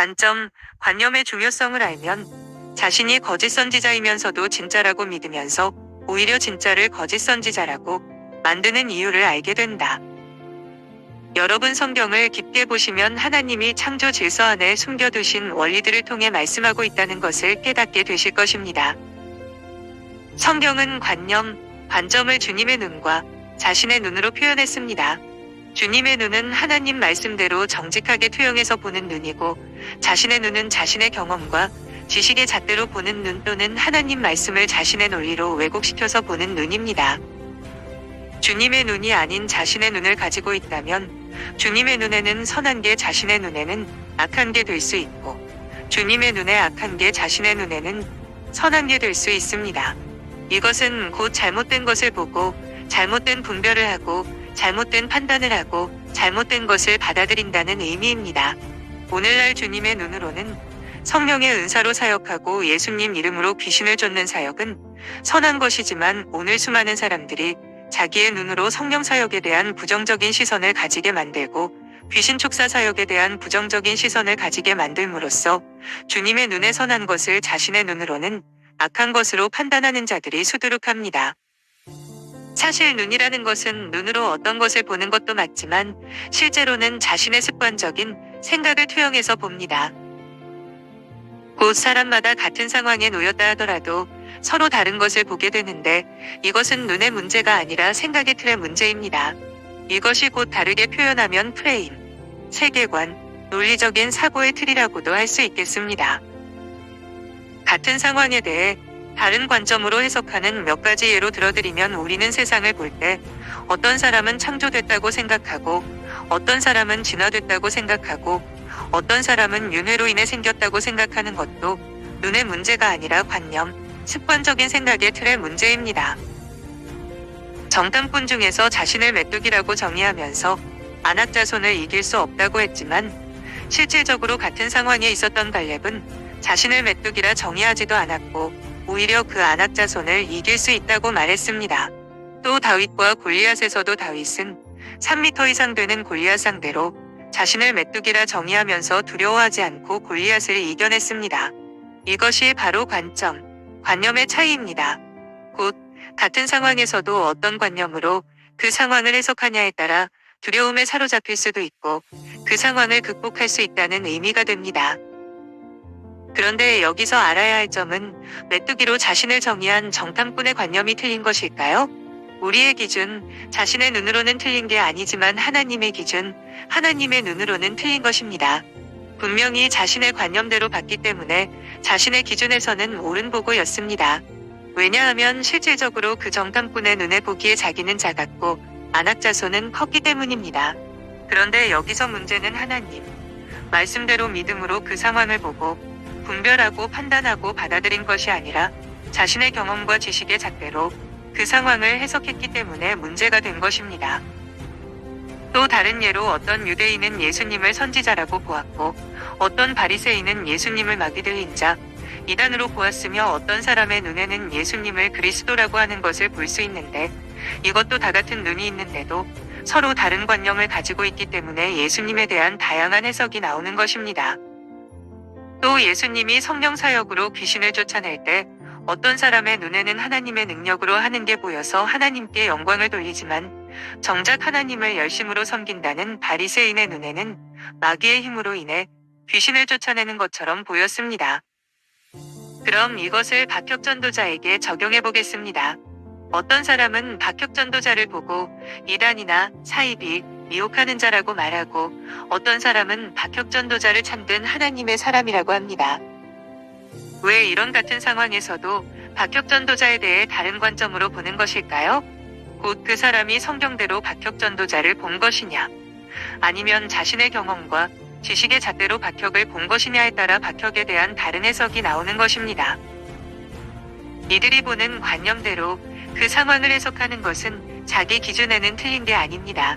관점, 관념의 중요성을 알면 자신이 거짓 선지자이면서도 진짜라고 믿으면서 오히려 진짜를 거짓 선지자라고 만드는 이유를 알게 된다. 여러분 성경을 깊게 보시면 하나님이 창조 질서 안에 숨겨두신 원리들을 통해 말씀하고 있다는 것을 깨닫게 되실 것입니다. 성경은 관념, 관점을 주님의 눈과 자신의 눈으로 표현했습니다. 주님의 눈은 하나님 말씀대로 정직하게 투영해서 보는 눈이고 자신의 눈은 자신의 경험과 지식의 잣대로 보는 눈 또는 하나님 말씀을 자신의 논리로 왜곡시켜서 보는 눈입니다. 주님의 눈이 아닌 자신의 눈을 가지고 있다면 주님의 눈에는 선한 게 자신의 눈에는 악한 게 될 수 있고 주님의 눈에 악한 게 자신의 눈에는 선한 게 될 수 있습니다. 이것은 곧 잘못된 것을 보고 잘못된 분별을 하고 잘못된 판단을 하고 잘못된 것을 받아들인다는 의미입니다. 오늘날 주님의 눈으로는 성령의 은사로 사역하고 예수님 이름으로 귀신을 쫓는 사역은 선한 것이지만 오늘 수많은 사람들이 자기의 눈으로 성령 사역에 대한 부정적인 시선을 가지게 만들고 귀신 촉사 사역에 대한 부정적인 시선을 가지게 만들므로써 주님의 눈에 선한 것을 자신의 눈으로는 악한 것으로 판단하는 자들이 수두룩합니다. 사실 눈이라는 것은 눈으로 어떤 것을 보는 것도 맞지만 실제로는 자신의 습관적인 생각을 투영해서 봅니다. 곧 사람마다 같은 상황에 놓였다 하더라도 서로 다른 것을 보게 되는데 이것은 눈의 문제가 아니라 생각의 틀의 문제입니다. 이것이 곧 다르게 표현하면 프레임, 세계관, 논리적인 사고의 틀이라고도 할 수 있겠습니다. 같은 상황에 대해 다른 관점으로 해석하는 몇 가지 예로 들어드리면 우리는 세상을 볼 때 어떤 사람은 창조됐다고 생각하고 어떤 사람은 진화됐다고 생각하고 어떤 사람은 윤회로 인해 생겼다고 생각하는 것도 눈의 문제가 아니라 관념, 습관적인 생각의 틀의 문제입니다. 정탐꾼 중에서 자신을 메뚜기라고 정의하면서 안악자손을 이길 수 없다고 했지만 실질적으로 같은 상황에 있었던 갈렙은 자신을 메뚜기라 정의하지도 않았고 오히려 그 안악자손을 이길 수 있다고 말했습니다. 또 다윗과 골리앗에서도 다윗은 3미터 이상 되는 골리앗 상대로 자신을 메뚜기라 정의하면서 두려워하지 않고 골리앗을 이겨냈습니다. 이것이 바로 관점, 관념의 차이입니다. 곧 같은 상황에서도 어떤 관념으로 그 상황을 해석하냐에 따라 두려움에 사로잡힐 수도 있고 그 상황을 극복할 수 있다는 의미가 됩니다. 그런데 여기서 알아야 할 점은 메뚜기로 자신을 정의한 정탐꾼의 관념이 틀린 것일까요? 우리의 기준, 자신의 눈으로는 틀린 게 아니지만 하나님의 기준, 하나님의 눈으로는 틀린 것입니다. 분명히 자신의 관념대로 봤기 때문에 자신의 기준에서는 옳은 보고였습니다. 왜냐하면 실질적으로 그 정탐꾼의 눈에 보기에 자기는 작았고 안악자손은 컸기 때문입니다. 그런데 여기서 문제는 하나님. 말씀대로 믿음으로 그 상황을 보고 분별하고 판단하고 받아들인 것이 아니라 자신의 경험과 지식의 잣대로 그 상황을 해석했기 때문에 문제가 된 것입니다. 또 다른 예로 어떤 유대인은 예수님을 선지자라고 보았고 어떤 바리새인은 예수님을 마귀 들린 자, 이단으로 보았으며 어떤 사람의 눈에는 예수님을 그리스도라고 하는 것을 볼 수 있는데 이것도 다 같은 눈이 있는데도 서로 다른 관념을 가지고 있기 때문에 예수님에 대한 다양한 해석이 나오는 것입니다. 또 예수님이 성령 사역으로 귀신을 쫓아낼 때 어떤 사람의 눈에는 하나님의 능력으로 하는 게 보여서 하나님께 영광을 돌리지만 정작 하나님을 열심으로 섬긴다는 바리새인의 눈에는 마귀의 힘으로 인해 귀신을 쫓아내는 것처럼 보였습니다. 그럼 이것을 박혁 전도자에게 적용해 보겠습니다. 어떤 사람은 박혁 전도자를 보고 이단이나 사이비, 미혹하는 자라고 말하고 어떤 사람은 박혁전도자를 참든 하나님의 사람이라고 합니다. 왜 이런 같은 상황에서도 박혁전도자에 대해 다른 관점으로 보는 것일까요? 곧 그 사람이 성경대로 박혁전도자를 본 것이냐, 아니면 자신의 경험과 지식의 잣대로 박혁을 본 것이냐에 따라 박혁에 대한 다른 해석이 나오는 것입니다. 이들이 보는 관념대로 그 상황을 해석하는 것은 자기 기준에는 틀린 게 아닙니다.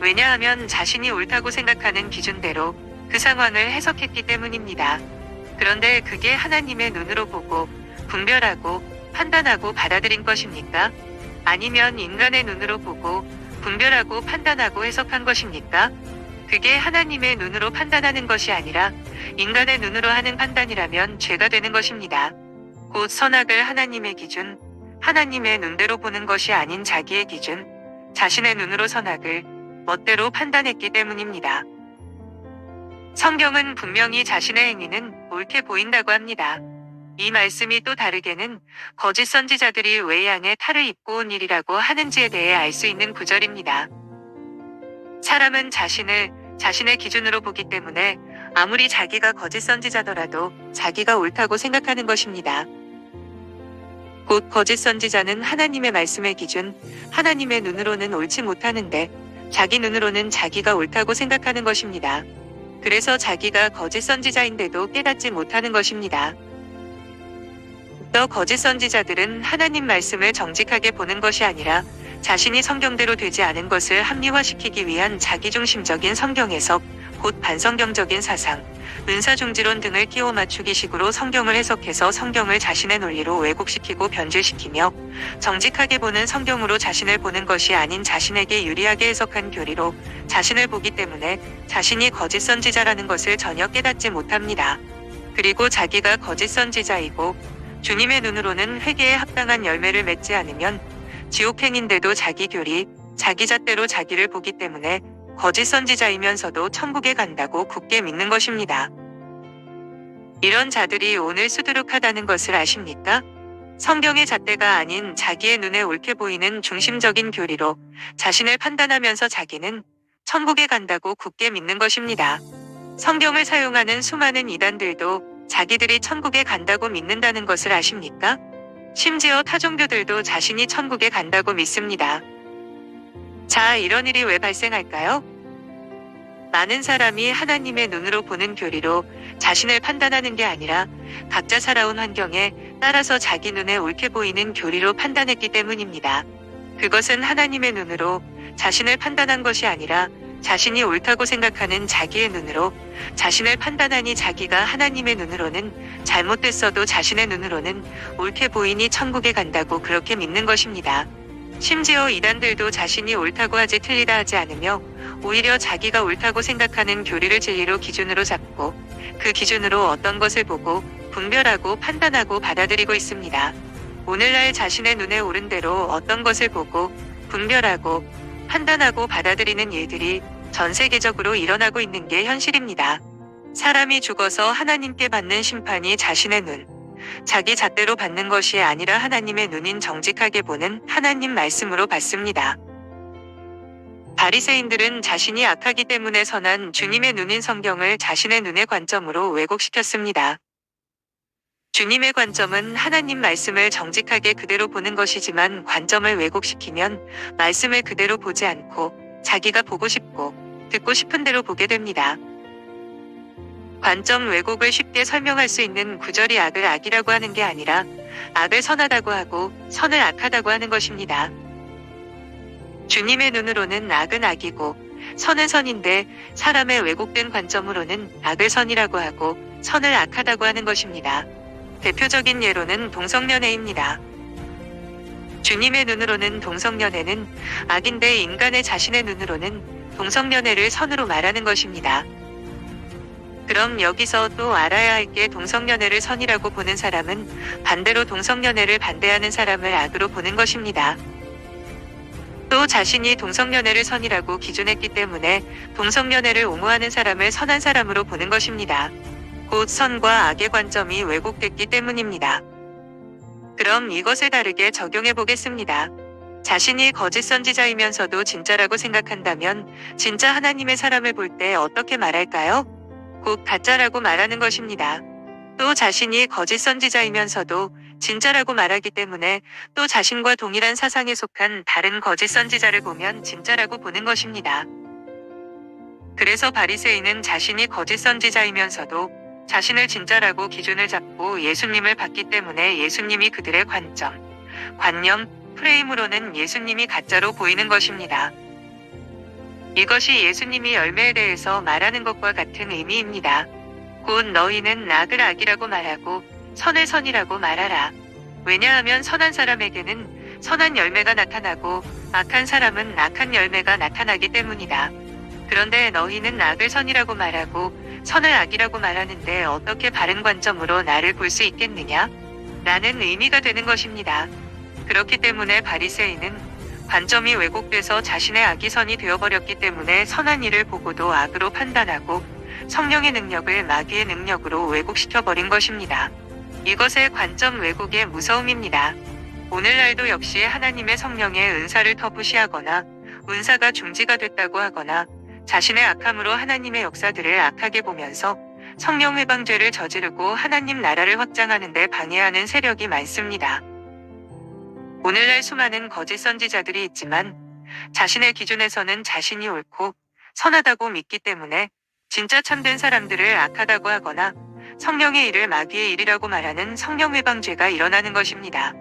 왜냐하면 자신이 옳다고 생각하는 기준대로 그 상황을 해석했기 때문입니다. 그런데 그게 하나님의 눈으로 보고 분별하고 판단하고 받아들인 것입니까? 아니면 인간의 눈으로 보고 분별하고 판단하고 해석한 것입니까? 그게 하나님의 눈으로 판단하는 것이 아니라 인간의 눈으로 하는 판단이라면 죄가 되는 것입니다. 곧 선악을 하나님의 기준, 하나님의 눈대로 보는 것이 아닌 자기의 기준, 자신의 눈으로 선악을 멋대로 판단했기 때문입니다. 성경은 분명히 자신의 행위는 옳게 보인다고 합니다. 이 말씀이 또 다르게는 거짓 선지자들이 왜 양의 탈을 입고 온 일이라고 하는지에 대해 알 수 있는 구절입니다. 사람은 자신을 자신의 기준으로 보기 때문에 아무리 자기가 거짓 선지자더라도 자기가 옳다고 생각하는 것입니다. 곧 거짓 선지자는 하나님의 말씀의 기준, 하나님의 눈으로는 옳지 못하는데 자기 눈으로는 자기가 옳다고 생각하는 것입니다. 그래서 자기가 거짓 선지자인데도 깨닫지 못하는 것입니다. 또 거짓 선지자들은 하나님 말씀을 정직하게 보는 것이 아니라 자신이 성경대로 되지 않은 것을 합리화시키기 위한 자기중심적인 성경 해석, 곧 반성경적인 사상, 은사중지론 등을 끼워 맞추기 식으로 성경을 해석해서 성경을 자신의 논리로 왜곡시키고 변질시키며 정직하게 보는 성경으로 자신을 보는 것이 아닌 자신에게 유리하게 해석한 교리로 자신을 보기 때문에 자신이 거짓 선지자라는 것을 전혀 깨닫지 못합니다. 그리고 자기가 거짓 선지자이고 주님의 눈으로는 회개에 합당한 열매를 맺지 않으면 지옥행인데도 자기 교리, 자기 잣대로 자기를 보기 때문에 거짓 선지자이면서도 천국에 간다고 굳게 믿는 것입니다. 이런 자들이 오늘 수두룩하다는 것을 아십니까? 성경의 잣대가 아닌 자기의 눈에 옳게 보이는 중심적인 교리로 자신을 판단하면서 자기는 천국에 간다고 굳게 믿는 것입니다. 성경을 사용하는 수많은 이단들도 자기들이 천국에 간다고 믿는다는 것을 아십니까? 심지어 타종교들도 자신이 천국에 간다고 믿습니다. 자, 이런 일이 왜 발생할까요? 많은 사람이 하나님의 눈으로 보는 교리로 자신을 판단하는 게 아니라 각자 살아온 환경에 따라서 자기 눈에 옳게 보이는 교리로 판단했기 때문입니다. 그것은 하나님의 눈으로 자신을 판단한 것이 아니라 자신이 옳다고 생각하는 자기의 눈으로 자신을 판단하니 자기가 하나님의 눈으로는 잘못됐어도 자신의 눈으로는 옳게 보이니 천국에 간다고 그렇게 믿는 것입니다. 심지어 이단들도 자신이 옳다고 하지 틀리다 하지 않으며 오히려 자기가 옳다고 생각하는 교리를 진리로 기준으로 잡고 그 기준으로 어떤 것을 보고 분별하고 판단하고 받아들이고 있습니다. 오늘날 자신의 눈에 오른 대로 어떤 것을 보고 분별하고 판단하고 받아들이는 일들이 전 세계적으로 일어나고 있는 게 현실입니다. 사람이 죽어서 하나님께 받는 심판이 자신의 눈, 자기 잣대로 받는 것이 아니라 하나님의 눈인 정직하게 보는 하나님 말씀으로 받습니다. 바리새인들은 자신이 악하기 때문에 선한 주님의 눈인 성경을 자신의 눈의 관점으로 왜곡시켰습니다. 주님의 관점은 하나님 말씀을 정직하게 그대로 보는 것이지만 관점을 왜곡시키면 말씀을 그대로 보지 않고 자기가 보고 싶고 듣고 싶은 대로 보게 됩니다. 관점 왜곡을 쉽게 설명할 수 있는 구절이 악을 악이라고 하는 게 아니라 악을 선하다고 하고 선을 악하다고 하는 것입니다. 주님의 눈으로는 악은 악이고 선은 선인데 사람의 왜곡된 관점으로는 악을 선이라고 하고 선을 악하다고 하는 것입니다. 대표적인 예로는 동성연애입니다. 주님의 눈으로는 동성연애는 악인데 인간의 자신의 눈으로는 동성연애를 선으로 말하는 것입니다. 그럼 여기서 또 알아야 할 게 동성연애를 선이라고 보는 사람은 반대로 동성연애를 반대하는 사람을 악으로 보는 것입니다. 또 자신이 동성연애를 선이라고 기준했기 때문에 동성연애를 옹호하는 사람을 선한 사람으로 보는 것입니다. 곧 선과 악의 관점이 왜곡됐기 때문입니다. 그럼 이것을 다르게 적용해 보겠습니다. 자신이 거짓 선지자이면서도 진짜라고 생각한다면 진짜 하나님의 사람을 볼 때 어떻게 말할까요? 곧 가짜라고 말하는 것입니다. 또 자신이 거짓 선지자이면서도 진짜라고 말하기 때문에 또 자신과 동일한 사상에 속한 다른 거짓 선지자를 보면 진짜라고 보는 것입니다. 그래서 바리새인은 자신이 거짓 선지자이면서도 자신을 진짜라고 기준을 잡고 예수님을 봤기 때문에 예수님이 그들의 관점, 관념, 프레임으로는 예수님이 가짜로 보이는 것입니다. 이것이 예수님이 열매에 대해서 말하는 것과 같은 의미입니다. 곧 너희는 악을 악이라고 말하고 선을 선이라고 말하라. 왜냐하면 선한 사람에게는 선한 열매가 나타나고 악한 사람은 악한 열매가 나타나기 때문이다. 그런데 너희는 악을 선이라고 말하고 선을 악이라고 말하는데 어떻게 바른 관점으로 나를 볼 수 있겠느냐? 라는 의미가 되는 것입니다. 그렇기 때문에 바리새인은 관점이 왜곡돼서 자신의 악이 선이 되어버렸기 때문에 선한 일을 보고도 악으로 판단하고 성령의 능력을 마귀의 능력으로 왜곡시켜버린 것입니다. 이것의 관점 왜곡의 무서움입니다. 오늘날도 역시 하나님의 성령의 은사를 터부시하거나 은사가 중지가 됐다고 하거나 자신의 악함으로 하나님의 역사들을 악하게 보면서 성령 회방죄를 저지르고 하나님 나라를 확장하는데 방해하는 세력이 많습니다. 오늘날 수많은 거짓 선지자들이 있지만 자신의 기준에서는 자신이 옳고 선하다고 믿기 때문에 진짜 참된 사람들을 악하다고 하거나 성령의 일을 마귀의 일이라고 말하는 성령 회방죄가 일어나는 것입니다.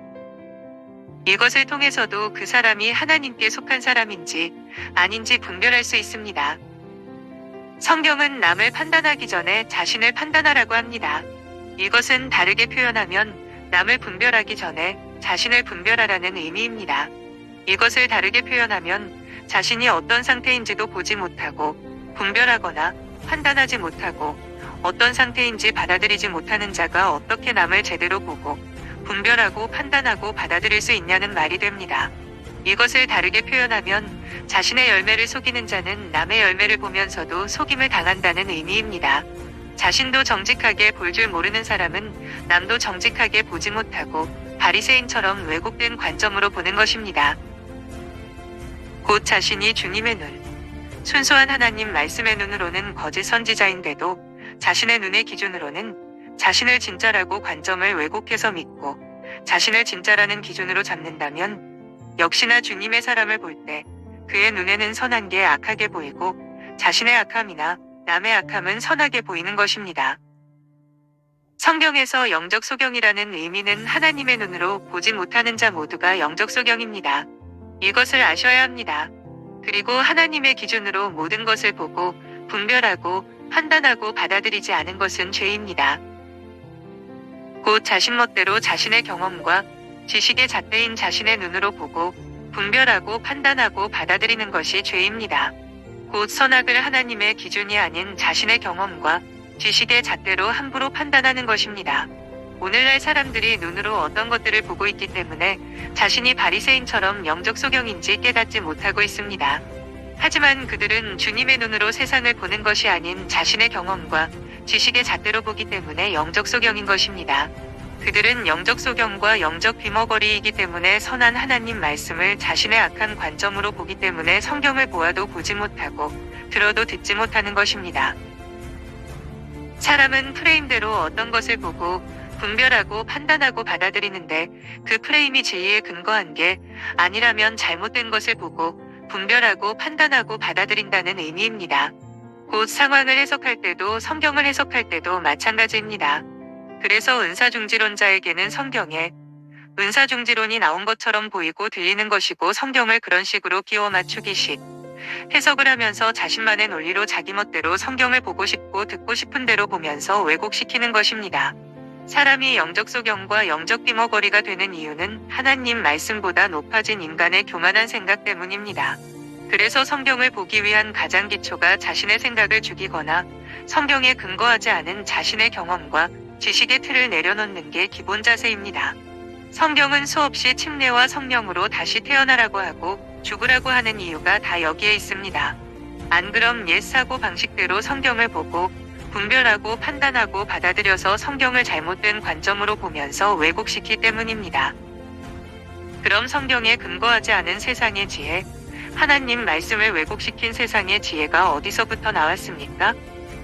이것을 통해서도 그 사람이 하나님께 속한 사람인지 아닌지 분별할 수 있습니다. 성경은 남을 판단하기 전에 자신을 판단하라고 합니다. 이것은 다르게 표현하면 남을 분별하기 전에 자신을 분별하라는 의미입니다. 이것을 다르게 표현하면 자신이 어떤 상태인지도 보지 못하고 분별하거나 판단하지 못하고 어떤 상태인지 받아들이지 못하는 자가 어떻게 남을 제대로 보고 분별하고 판단하고 받아들일 수 있냐는 말이 됩니다. 이것을 다르게 표현하면 자신의 열매를 속이는 자는 남의 열매를 보면서도 속임을 당한다는 의미입니다. 자신도 정직하게 볼 줄 모르는 사람은 남도 정직하게 보지 못하고 바리새인처럼 왜곡된 관점으로 보는 것입니다. 곧 자신이 주님의 눈, 순수한 하나님 말씀의 눈으로는 거짓 선지자인데도 자신의 눈의 기준으로는 자신을 진짜라고 관점을 왜곡해서 믿고 자신을 진짜라는 기준으로 잡는다면 역시나 주님의 사람을 볼 때 그의 눈에는 선한 게 악하게 보이고 자신의 악함이나 남의 악함은 선하게 보이는 것입니다. 성경에서 영적 소경이라는 의미는 하나님의 눈으로 보지 못하는 자 모두가 영적 소경입니다. 이것을 아셔야 합니다. 그리고 하나님의 기준으로 모든 것을 보고 분별하고 판단하고 받아들이지 않은 것은 죄입니다. 곧 자신 멋대로 자신의 경험과 지식의 잣대인 자신의 눈으로 보고 분별하고 판단하고 받아들이는 것이 죄입니다. 곧 선악을 하나님의 기준이 아닌 자신의 경험과 지식의 잣대로 함부로 판단하는 것입니다. 오늘날 사람들이 눈으로 어떤 것들을 보고 있기 때문에 자신이 바리새인처럼 영적 소경인지 깨닫지 못하고 있습니다. 하지만 그들은 주님의 눈으로 세상을 보는 것이 아닌 자신의 경험과 지식의 잣대로 보기 때문에 영적 소경인 것입니다. 그들은 영적 소경과 영적 귀머거리이기 때문에 선한 하나님 말씀을 자신의 악한 관점으로 보기 때문에 성경을 보아도 보지 못하고 들어도 듣지 못하는 것입니다. 사람은 프레임대로 어떤 것을 보고 분별하고 판단하고 받아들이는데 그 프레임이 진리에 근거한 게 아니라면 잘못된 것을 보고 분별하고 판단하고 받아들인다는 의미입니다. 곧 상황을 해석할 때도 성경을 해석할 때도 마찬가지입니다. 그래서 은사중지론자에게는 성경에 은사중지론이 나온 것처럼 보이고 들리는 것이고 성경을 그런 식으로 끼워 맞추기식 해석을 하면서 자신만의 논리로 자기 멋대로 성경을 보고 싶고 듣고 싶은 대로 보면서 왜곡시키는 것입니다. 사람이 영적 소경과 영적 띠머거리가 되는 이유는 하나님 말씀보다 높아진 인간의 교만한 생각 때문입니다. 그래서 성경을 보기 위한 가장 기초가 자신의 생각을 죽이거나 성경에 근거하지 않은 자신의 경험과 지식의 틀을 내려놓는 게 기본 자세입니다. 성경은 수없이 침례와 성령으로 다시 태어나라고 하고 죽으라고 하는 이유가 다 여기에 있습니다. 안 그럼 옛 사고 방식대로 성경을 보고 분별하고 판단하고 받아들여서 성경을 잘못된 관점으로 보면서 왜곡시키 때문입니다. 그럼 성경에 근거하지 않은 세상의 지혜, 하나님 말씀을 왜곡시킨 세상의 지혜가 어디서부터 나왔습니까?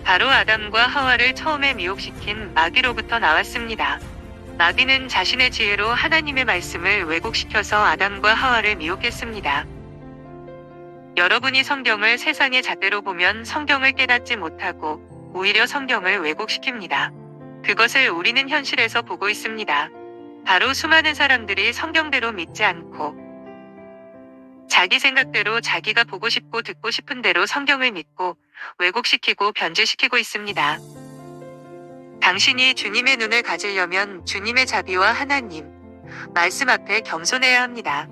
바로 아담과 하와를 처음에 미혹시킨 마귀로부터 나왔습니다. 마귀는 자신의 지혜로 하나님의 말씀을 왜곡시켜서 아담과 하와를 미혹했습니다. 여러분이 성경을 세상의 잣대로 보면 성경을 깨닫지 못하고 오히려 성경을 왜곡시킵니다. 그것을 우리는 현실에서 보고 있습니다. 바로 수많은 사람들이 성경대로 믿지 않고 자기 생각대로 자기가 보고 싶고 듣고 싶은 대로 성경을 믿고 왜곡시키고 변질시키고 있습니다. 당신이 주님의 눈을 가지려면 주님의 자비와 하나님, 말씀 앞에 겸손해야 합니다.